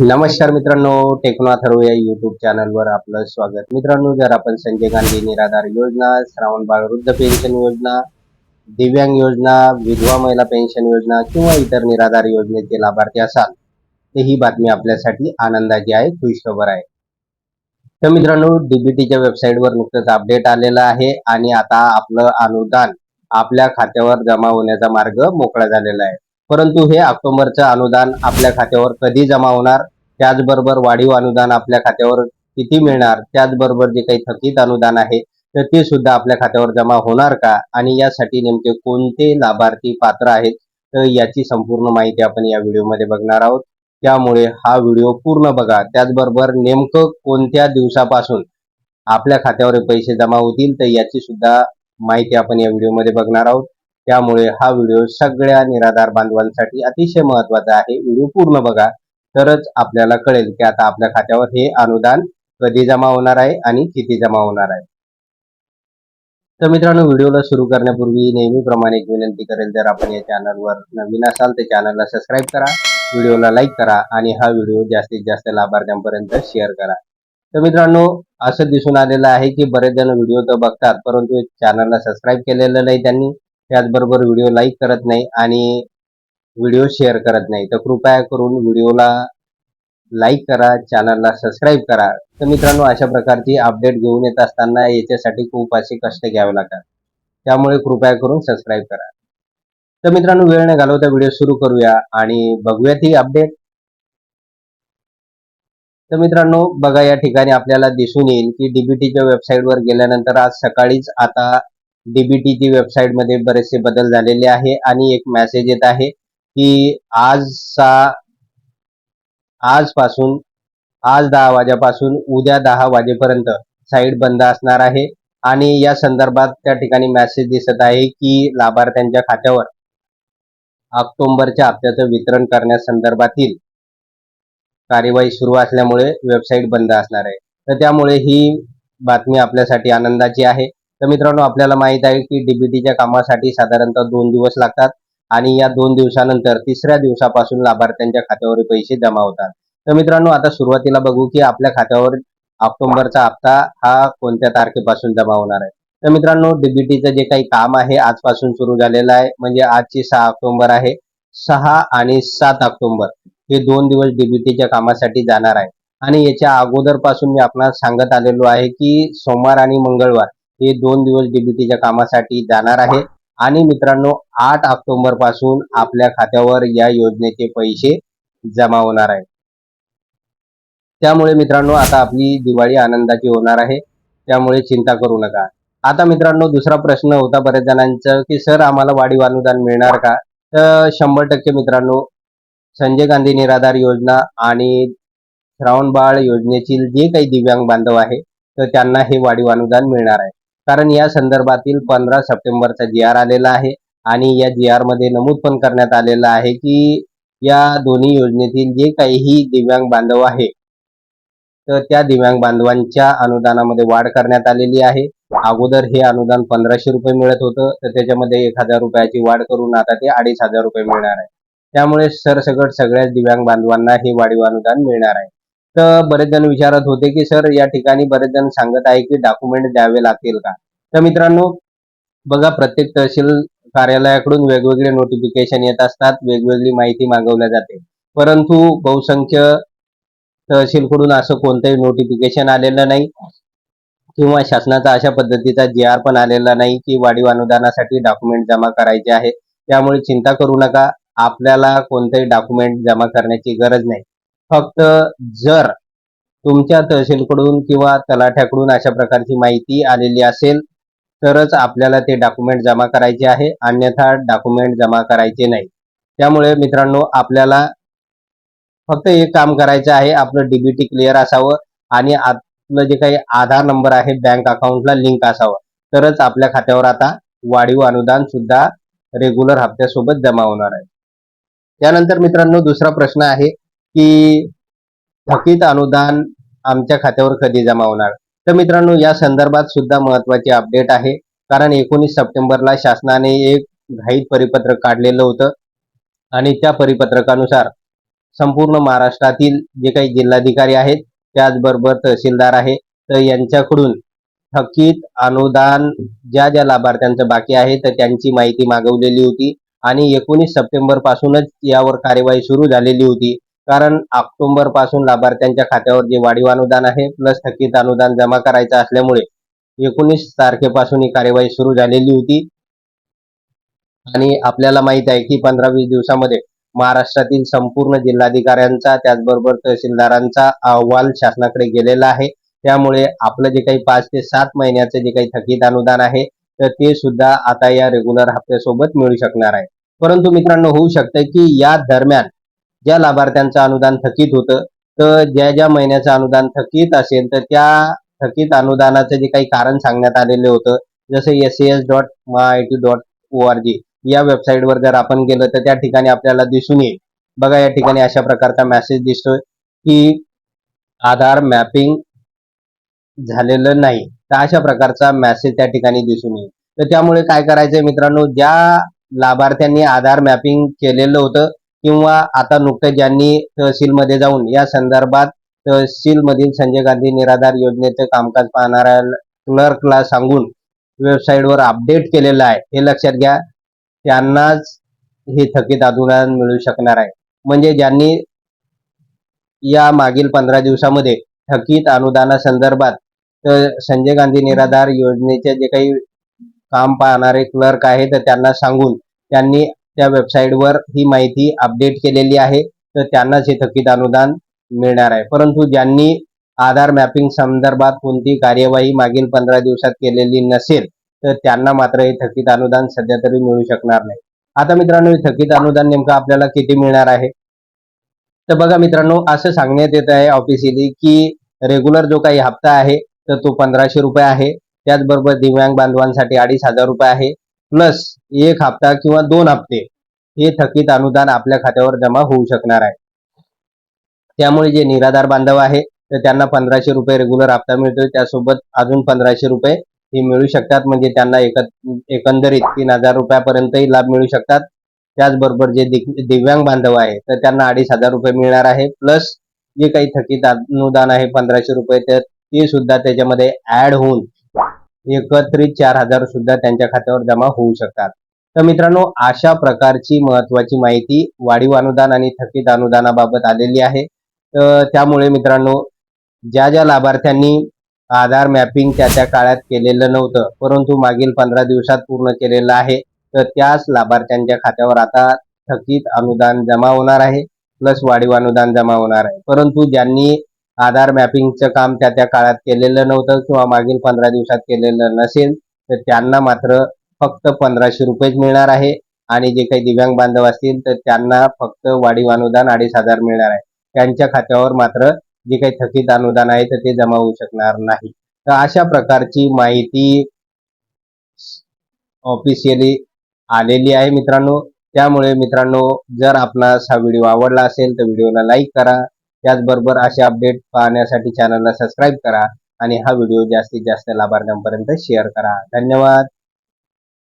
नमस्कार मित्रांनो टेक्नो अथर्व या युट्यूब चॅनलवर आपलं स्वागत. मित्रांनो जर आपण संजय गांधी निराधार योजना श्रावण बाळ वृद्ध पेन्शन योजना दिव्यांग योजना विधवा महिला पेन्शन योजना किंवा इतर निराधार योजनेचे लाभार्थी असाल तर ही बातमी आपल्यासाठी आनंदाची आहे खुशखबर आहे. तर मित्रांनो डीबीटीच्या वेबसाईटवर नुकतंच अपडेट आलेलं आहे आणि आता आपलं अनुदान आपल्या खात्यावर जमा होण्याचा मार्ग मोकळा झालेला आहे. परंतु हे ऑक्टोबरचं अनुदान आपल्या खात्यावर कधी जमा होणार? त्याचबरोबर वाढीव अनुदान आपल्या खात्यावर किती मिळणार? त्याचबरोबर जे काही थकीत अनुदान आहे तर ते सुद्धा आपल्या खात्यावर जमा होणार का? आणि यासाठी नेमके कोणते लाभार्थी पात्र आहेत? तर याची संपूर्ण माहिती आपण या व्हिडिओमध्ये बघणार आहोत. त्यामुळे हा व्हिडिओ पूर्ण बघा. त्याचबरोबर नेमकं कोणत्या दिवसापासून आपल्या खात्यावर पैसे जमा होतील तर याची सुद्धा माहिती आपण या व्हिडिओमध्ये बघणार आहोत. त्यामुळे हा व्हिडिओ सगळ्या निराधार बांधवांसाठी अतिशय महत्त्वाचा आहे. व्हिडिओ पूर्ण बघा तरच आपल्याला कळेल की आता आपल्या खात्यावर हे अनुदान कधी जमा होणार आहे आणि किती जमा होणार आहे. तर मित्रांनो व्हिडिओला सुरू करण्यापूर्वी नेहमीप्रमाणे एक विनंती करेल जर आपण या चॅनलवर नवीन असाल तर चॅनलला सबस्क्राईब करा व्हिडिओला लाईक करा आणि हा व्हिडिओ जास्तीत जास्त लाभार्थ्यांपर्यंत शेअर करा. तर मित्रांनो असं दिसून आलेलं आहे की बरेच जण व्हिडिओ तर बघतात परंतु चॅनलला सबस्क्राईब केलेलं नाही त्यांनी. त्याचबरोबर व्हिडिओ लाईक करत नाही आणि व्हिडिओ शेअर करत नाही. तर कृपया करून व्हिडिओला लाईक करा चॅनलला सबस्क्राईब करा. तर मित्रांनो अशा प्रकारची अपडेट घेऊन येत असताना याच्यासाठी खूप असे कष्ट घ्यावे लागतात. त्यामुळे कृपया करून सबस्क्राईब करा. तर मित्रांनो वेळ न घालवता व्हिडिओ सुरू करूया आणि बघूयात ही अपडेट. तर मित्रांनो बघा या ठिकाणी आपल्याला दिसून येईल की डीबीटीच्या वेबसाईटवर गेल्यानंतर आज सकाळीच आता डीबीटीची वेबसाईटमध्ये बरेचसे बदल झालेले आहे आणि एक मेसेज येत आहे की आजचा आजपासून आज दहा वाजेपासून उद्या दहा वाजेपर्यंत साईट बंद असणार आहे. आणि या संदर्भात त्या ठिकाणी मेसेज दिसत आहे की लाभार्थ्यांच्या खात्यावर ऑक्टोबरच्या हप्त्याचं वितरण करण्यासंदर्भातील कार्यवाही सुरू असल्यामुळे वेबसाईट बंद असणार आहे. तर त्यामुळे ही बातमी आपल्यासाठी आनंदाची आहे. तर मित्रांनो आपल्याला माहीत आहे की डीबीटीच्या कामासाठी साधारणतः दोन दिवस लागतात आणि या दोन दिवसानंतर तिसऱ्या दिवसापासून लाभार्थ्यांच्या खात्यावर पैसे जमा होतात. तर मित्रांनो आता सुरुवातीला बघू की आपल्या खात्यावर ऑक्टोबरचा हप्ता हा कोणत्या तारखेपासून जमा होणार आहे. तर मित्रांनो डीबीटीचं जे काही काम आहे आजपासून सुरू झालेलं आहे. म्हणजे आजची सहा ऑक्टोबर आहे. सहा आणि सात ऑक्टोबर हे दोन दिवस डीबीटीच्या कामासाठी जाणार आहे. आणि याच्या अगोदरपासून मी आपणास सांगत आलेलो आहे की सोमवार आणि मंगळवार हे दोन दिवस डीबीटीच्या कामासाठी जाणार आहे. आणि मित्रांनो आठ ऑक्टोबरपासून आपल्या खात्यावर या योजनेचे पैसे जमा होणार आहे त्यामुळे मित्रांनो आता आपली दिवाळी आनंदाची होणार आहे. त्यामुळे चिंता करू नका. आता मित्रांनो दुसरा प्रश्न होता बऱ्याच जणांचा की सर आम्हाला वाढीव अनुदान मिळणार का? तर शंभर टक्के मित्रांनो संजय गांधी निराधार योजना आणि श्रावण बाळ योजनेतील जे काही दिव्यांग बांधव आहे तर त्यांना हे वाढीव अनुदान मिळणार आहे. कारण या संदर्भातील पंधरा सप्टेंबरचा जी आर आलेला आहे आणि या जी आरमध्ये नमूद पण करण्यात आलेलं आहे की या दोन्ही योजनेतील जे काहीही दिव्यांग बांधव आहे तर त्या दिव्यांग बांधवांच्या अनुदानामध्ये वाढ करण्यात आलेली आहे. अगोदर हे अनुदान पंधराशे रुपये मिळत होतं तर त्याच्यामध्ये एक हजार रुपयाची वाढ करून आता ते अडीच हजार रुपये मिळणार आहे. त्यामुळे सरसगट सगळ्याच दिव्यांग बांधवांना हे वाढीव अनुदान मिळणार आहे. तर बरेच जण विचारत होते की सर या ठिकाणी बरेच जण सांगत आहे की डॉक्युमेंट द्यावे लागतील का? तर मित्रांनो बघा प्रत्येक तहसील कार्यालयाकडून वेगवेगळे नोटिफिकेशन येत असतात वेगवेगळी माहिती मागवल्या जाते. परंतु बहुसंख्य तहसीलकडून असं कोणतंही नोटिफिकेशन आलेलं नाही किंवा शासनाचा अशा पद्धतीचा जी आर पण आलेला नाही की वाढीव अनुदानासाठी डॉक्युमेंट जमा करायचे आहे. त्यामुळे चिंता करू नका आपल्याला कोणतेही डॉक्युमेंट जमा करण्याची गरज नाही. फक्त जर तुमच्या तहसीलकडून किंवा तलाठ्याकडून अशा प्रकारची माहिती आलेली असेल तरच आपल्याला ते डॉक्युमेंट जमा करायचे आहे अन्यथा डॉक्युमेंट जमा करायचे नाही. त्यामुळे मित्रांनो आपल्याला फक्त एक काम करायचं आहे आपलं डीबीटी क्लिअर असावं आणि आपलं जे काही आधार नंबर आहे बँक अकाउंटला लिंक असावं. तरच आपल्या खात्यावर आता वाढीव अनुदान सुद्धा रेग्युलर हप्त्यासोबत जमा होणार आहे. त्यानंतर मित्रांनो दुसरा प्रश्न आहे की थकीत अनुदान आमच्या खात्यावर कधी जमा होणार? तर मित्रांनो या संदर्भात सुद्धा महत्त्वाचे अपडेट आहे. कारण एकोणीस सप्टेंबरला शासनाने एक घाईत परिपत्रक काढलेलं होतं. आणि त्या परिपत्रकानुसार संपूर्ण महाराष्ट्रातील जे काही जिल्हाधिकारी आहेत त्याचबरोबर तहसीलदार आहे. तर यांच्याकडून थकीत अनुदान ज्या ज्या लाभार्थ्यांचं बाकी आहे तर त्यांची माहिती मागवलेली होती. आणि एकोणीस सप्टेंबर पासूनच यावर कार्यवाही सुरू झालेली होती. कारण ऑक्टोबरपासून लाभार्थ्यांच्या खात्यावर जे वाढीव अनुदान आहे प्लस थकीत अनुदान जमा करायचं असल्यामुळे एकोणीस तारखेपासून ही कार्यवाही सुरू झालेली होती. आणि आपल्याला माहीत आहे की पंधरा वीस दिवसामध्ये महाराष्ट्रातील संपूर्ण जिल्हाधिकाऱ्यांचा त्याचबरोबर तहसीलदारांचा अहवाल शासनाकडे गेलेला आहे. त्यामुळे आपलं जे काही पाच ते सात महिन्याचं जे काही थकीत अनुदान आहे तर ते सुद्धा आता या रेग्युलर हप्त्यासोबत मिळू शकणार आहे. परंतु मित्रांनो होऊ शकतं की या दरम्यान ज्या लाभार्थ्यांचं अनुदान थकीत होतं तर ज्या ज्या महिन्याचं अनुदान थकीत असेल तर त्या थकीत अनुदानाचं जे काही कारण सांगण्यात आलेलं होतं जसं S S dot I T dot O R G या वेबसाईटवर जर आपण गेलं तर त्या ठिकाणी आपल्याला दिसून येईल. बघा या ठिकाणी अशा प्रकारचा मेसेज दिसतोय की आधार मॅपिंग झालेलं नाही. तर अशा प्रकारचा मेसेज त्या ठिकाणी दिसून येईल. तर त्यामुळे काय करायचंय मित्रांनो ज्या लाभार्थ्यांनी आधार मॅपिंग केलेलं होतं किंवा आता नुकतंच ज्यांनी तहसीलमध्ये जाऊन या संदर्भात तहसीलमधील संजय गांधी निराधार योजनेचं कामकाज पाहणाऱ्या क्लर्कला सांगून वेबसाईटवर अपडेट केलेलं आहे. हे लक्षात घ्या त्यांनाच हे थकीत अनुदान मिळू शकणार आहे. म्हणजे ज्यांनी या मागील पंधरा दिवसामध्ये थकीत अनुदानासंदर्भात तर संजय गांधी निराधार योजनेचे जे काही काम पाहणारे क्लर्क आहे तर त्यांना सांगून त्यांनी त्या वेबसाईटवर ही माहिती अपडेट केलेली आहे. तर त्यांनाच हे थकीत अनुदान मिळणार आहे. परंतु ज्यांनी आधार मॅपिंग संदर्भात कोणती कार्यवाही मागील पंधरा दिवसात केलेली नसेल तर त्यांना मात्र हे थकीत अनुदान सध्या तरी मिळू शकणार नाही. आता मित्रांनो हे थकीत अनुदान नेमकं आपल्याला किती मिळणार आहे? तर बघा मित्रांनो असं सांगण्यात येत आहे ऑफिसिली की रेग्युलर जो काही हप्ता आहे तर तो पंधराशे रुपये आहे. त्याचबरोबर दिव्यांग बांधवांसाठी अडीच हजार रुपये आहे. प्लस एक हप्ता किंवा दोन हप्ते हे थकीत अनुदान आपल्या खात्यावर जमा होऊ शकणार आहे. त्यामुळे जे निराधार बांधव आहे तर त्यांना पंधराशे रुपये रेग्युलर हप्ता मिळतोय. त्यासोबत अजून पंधराशे रुपये हे मिळू शकतात. म्हणजे त्यांना एक एकंदरीत तीन हजार रुपयापर्यंतही लाभ मिळू शकतात. त्याचबरोबर जे दिव्यांग बांधव आहे तर त्यांना अडीच हजार रुपये मिळणार आहे. प्लस जे काही थकीत अनुदान आहे पंधराशे रुपये तर ते सुद्धा त्याच्यामध्ये ऍड होऊन एकत्रित चार हजार सुद्धा त्यांच्या खात्यावर जमा होऊ शकतात. तर मित्रांनो अशा प्रकारची महत्वाची माहिती वाढीव अनुदान आणि थकीत अनुदानाबाबत आलेली आहे. तर त्यामुळे मित्रांनो ज्या ज्या लाभार्थ्यांनी आधार मॅपिंग त्या त्या काळात केलेलं नव्हतं परंतु मागील पंधरा दिवसात पूर्ण केलेलं आहे तर त्याच लाभार्थ्यांच्या खात्यावर आता थकीत अनुदान जमा होणार आहे प्लस वाढीव अनुदान जमा होणार आहे. परंतु ज्यांनी आधार मॅपिंगचं काम त्या त्या काळात केलेलं नव्हतं किंवा मागील पंधरा दिवसात केलेलं नसेल तर त्यांना मात्र फक्त पंधराशे रुपयेच मिळणार आहे. आणि जे काही दिव्यांग बांधव असतील तर त्यांना फक्त वाढीव अनुदान अडीच हजार मिळणार आहे. त्यांच्या खात्यावर मात्र जे काही थकीत अनुदान आहे तर ते जमा होऊ शकणार नाही. तर अशा प्रकारची माहिती ऑफिशियली आलेली आहे मित्रांनो. त्यामुळे मित्रांनो जर आपणास हा व्हिडिओ आवडला असेल तर व्हिडिओला लाईक करा. त्याचबरोबर असे अपडेट पाहण्यासाठी चॅनलला सबस्क्राईब करा आणि हा व्हिडिओ जास्तीत जास्त लाभार्थ्यांपर्यंत शेअर करा. धन्यवाद.